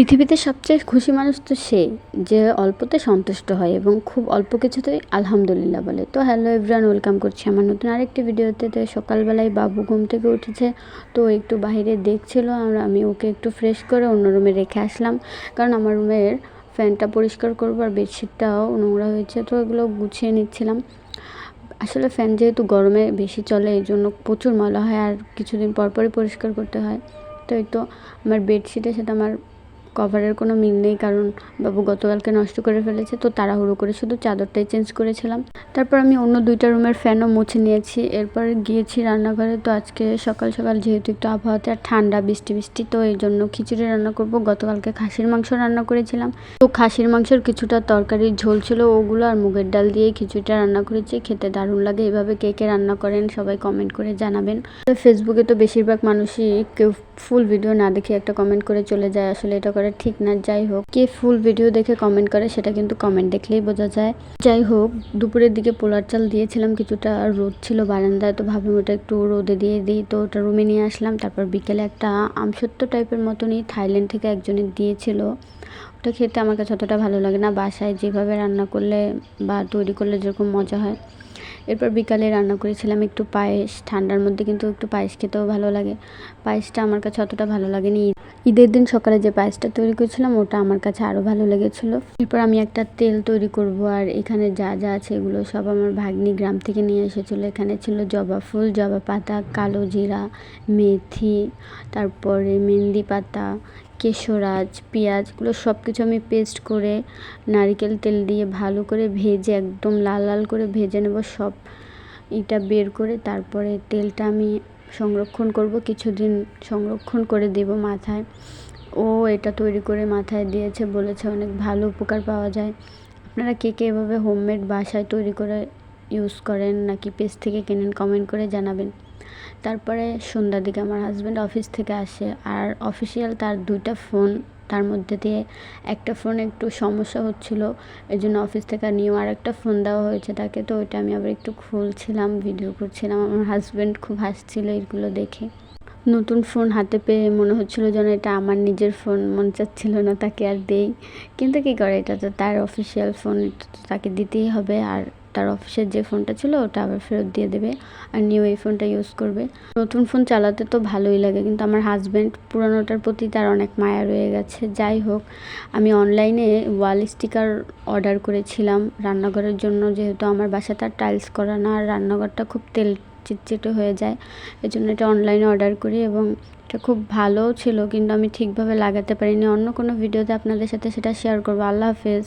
পৃথিবীতে সবচেয়ে খুশি মানুষ তো সে, যে অল্পতে সন্তুষ্ট হয় এবং খুব অল্প কিছুতেই আলহামদুলিল্লাহ বলে। তো হ্যালো এভরিওয়ান ওয়েলকাম করছি আমার নতুন আরেকটি ভিডিওতে তো সকালবেলায় বাবু ঘুম থেকে উঠেছে, তো একটু বাইরে দেখছিল, আর আমি ওকে একটু ফ্রেশ করে অন্য রুমে রেখে আসলাম। কারণ আমার রুমের ফ্যানটা পরিষ্কার করব আর বেডশিটটাও নোংরা হয়েছে, তো এগুলো গুছিয়ে নিচ্ছিলাম। আসলে ফ্যান যেহেতু গরমে বেশি চলে এই জন্য প্রচুর ময়লা হয় আর কিছুদিন পর পরই পরিষ্কার করতে হয়। তো এই তো আমার বেডশিটের সাথে আমার কভারের কোনো মিল নেই, কারণ বাবু গতকালকে নষ্ট করে ফেলেছে, তো তাড়াহুড়ো করে শুধু চাদরটাই চেঞ্জ করেছিলাম। তারপর আমি অন্য দুইটা রুমের ফ্যানও মুছে নিয়েছি, এরপর গিয়েছি রান্নাঘরে, তো আজকে সকাল সকাল যেহেতু একটু আবহাওয়াতে আর ঠান্ডা, বৃষ্টি বৃষ্টি, তো এই জন্য খিচুড়ি রান্না করব। গতকালকে খাসির মাংস রান্না করেছিলাম। তো খাসির মাংসের কিছুটা তরকারির ঝোল ছিল ওগুলো আর মুগের ডাল দিয়ে খিচুড়িটা রান্না করেছি। খেতে দারুণ লাগে, এভাবে কে কে রান্না করেন সবাই কমেন্ট করে জানাবেন। ফেসবুকে তো বেশিরভাগ মানুষই কেউ ফুল ভিডিও না দেখে একটা কমেন্ট করে চলে যায়, আসলে এটা করা ঠিক না, যাই হোক। কে ফুল ভিডিও দেখে কমেন্ট করে, সেটা কিন্তু কমেন্ট দেখলেই বোঝা যায়। যাই হোক, দুপুরের দিকে পোলার চাল দিয়েছিলাম, কিছুটা রোদ ছিল বারান্দায়, তো ভাবলাম ওটা একটু রোদে দিয়ে দিই। তো ওটা রুমে নিয়ে আসলাম, তারপর বিকেলে একটা আমসত্ব টাইপের মতনই থাইল্যান্ড থেকে একজনে দিয়েছিল। ওটা খেতে আমার কাছে অতটা ভালো লাগে না, বাসায় যেভাবে রান্না করলে বা তৈরি করলে যেরকম মজা হয়। এরপর বিকালে রান্না করেছিলাম একটু পায়েস, ঠান্ডার মধ্যে কিন্তু একটু পায়েস খেতেও ভালো লাগে। পায়েসটা আমার কাছে অতটা ভালো লাগেনি। ঈদের দিন সকালে যে পায়েসটা তৈরি করেছিলাম, ওটা আমার কাছে আরও ভালো লেগেছিলো। এরপর আমি একটা তেল তৈরি করব, আর এখানে যা যা আছে এগুলো সব আমার ভাগ্নি গ্রাম থেকে নিয়ে এসেছিল। এখানে ছিল জবা ফুল, জবা পাতা, কালো জিরা, মেথি, তারপরে মেহেন্দি পাতা, কেশরাজ পেঁয়াজগুলো সব কিছু আমি পেস্ট করে নারিকেল তেল দিয়ে ভালো করে ভেজে, একদম লাল লাল করে ভেজে নেব সব এটা বের করে। তারপরে তেলটা আমি সংরক্ষণ করব, কিছুদিন সংরক্ষণ করে দেব মাথায়। ও এটা তৈরি করে মাথায় দিয়েছে, বলেছে অনেক ভালো উপকার পাওয়া যায়। আপনারা কে কে এভাবে হোমমেড বাসায় তৈরি করে ইউজ করেন নাকি পেজ থেকে কেনেন কমেন্ট করে জানাবেন। তারপরে সন্ধ্যার দিকে আমার হাজব্যান্ড অফিস থেকে আসে, আর অফিসিয়াল তার দুইটা ফোন তার মধ্যে দিয়ে একটা ফোন একটু সমস্যা হচ্ছিল এই জন্য অফিস থেকে নিয়েও আর একটা ফোন দেওয়া হয়েছে তাকে, তো ওইটা আমি আবার একটু খুলছিলাম ভিডিও করছিলাম। আমার হাজব্যান্ড খুব হাসছিল এগুলো দেখে। নতুন ফোন হাতে পেয়ে মনে হচ্ছিল যেন এটা আমার নিজের ফোন মনে চাচ্ছিল না তাকে আর দেই। কিন্তু কী করে, এটা তো তার অফিসিয়াল ফোন এটা তো তাকে দিতেই হবে। আর তার অফিসের যে ফোনটা ছিল ওটা আবার ফেরত দিয়ে দেবে আর নিউ এই ফোনটা ইউজ করবে। নতুন ফোন চালাতে তো ভালোই লাগে, কিন্তু আমার হাজব্যান্ড পুরানোটার প্রতি তার অনেক মায়া রয়ে গেছে। যাই হোক, আমি অনলাইনে ওয়াল স্টিকার অর্ডার করেছিলাম রান্নাঘরের জন্য, যেহেতু আমার আর টাইলস করা না, আর রান্নাঘরটা খুব তেল চিটচিটে হয়ে যায় এই জন্য এটা অনলাইনে অর্ডার করি এবং এটা খুব ভালোও ছিল, কিন্তু আমি ঠিকভাবে লাগাতে পারিনি। অন্য কোনো ভিডিওতে আপনাদের সাথে সেটা শেয়ার করব। আল্লাহ হাফেজ।